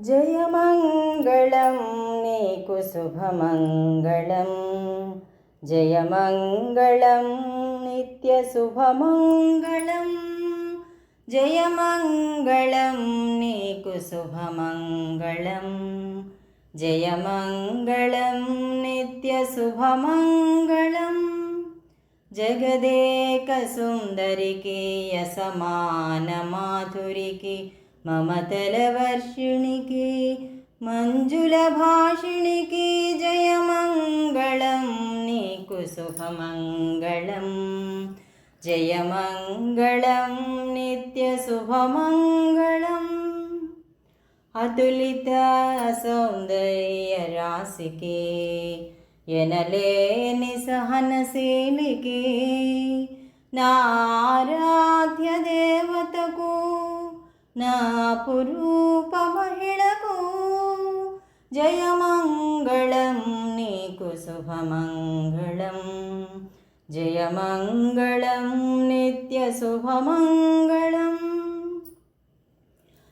जयमङ्गलं नीकुशुभमङ्गलं जयमङ्गलं नित्यशुभमङ्गलं जयमङ्गलं नीकुशुभमङ्गलं जयमङ्गलं नित्यशुभमङ्गलं जगदेकसुन्दरिके यसमानमाधुरिके మమతల వర్షిణికి మంజుల భాషిణికి జయమంగళం నీకు శుభమంగళం. జయమంగళం నిత్య శుభమంగళం. అతులిత సౌందర్య రాశికి ఎనలేని సహనశీలికి నా నా పురూప మహిళకు జయమంగళం నీకు శుభమంగళం. జయమంగళం నిత్య శుభమంగళం.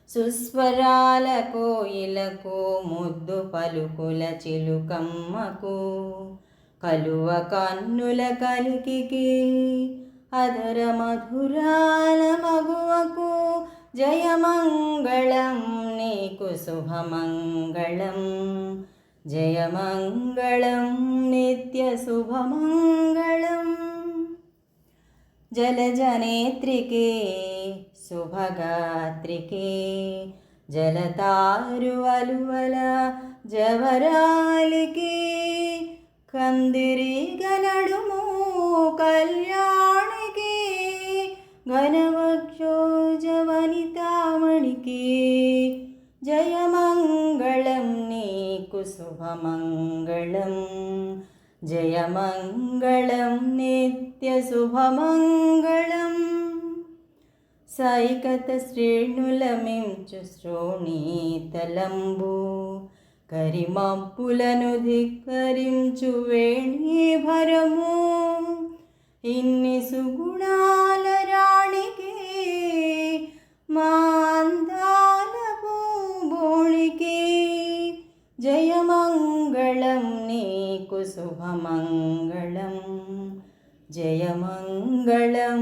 సుస్వరాల కోయిలకు ముద్దు పలుకుల చిలుకమ్మకు కలువ కన్నుల కలికి అదర మధురాల మగువకు జయమంగళం నీకు శుభమంగళం. జయమంగళం నిత్య శుభమంగళం. జలజనేత్రికే శుభగాత్రికే. జలతారువలువల జవరాలికి. కందిరి జయమంగళం నీకు శుభమంగళం. జయమంగళం నిత్య శుభమంగళం. సైకత శ్రేణులమించు శ్రోణీతలంబు. కరిమప్పులను ధిక్కరించు వేణీభరము ఇన్ని సుగుణాల రాణికి మా शुभमङ्गलं जयमङ्गलं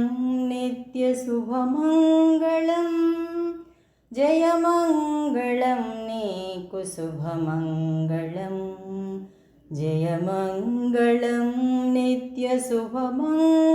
नित्यशुभमङ्गलं जयमङ्गलं नीकुशुभमङ्गलं जयमङ्गलं नित्यशुभमङ्गलम्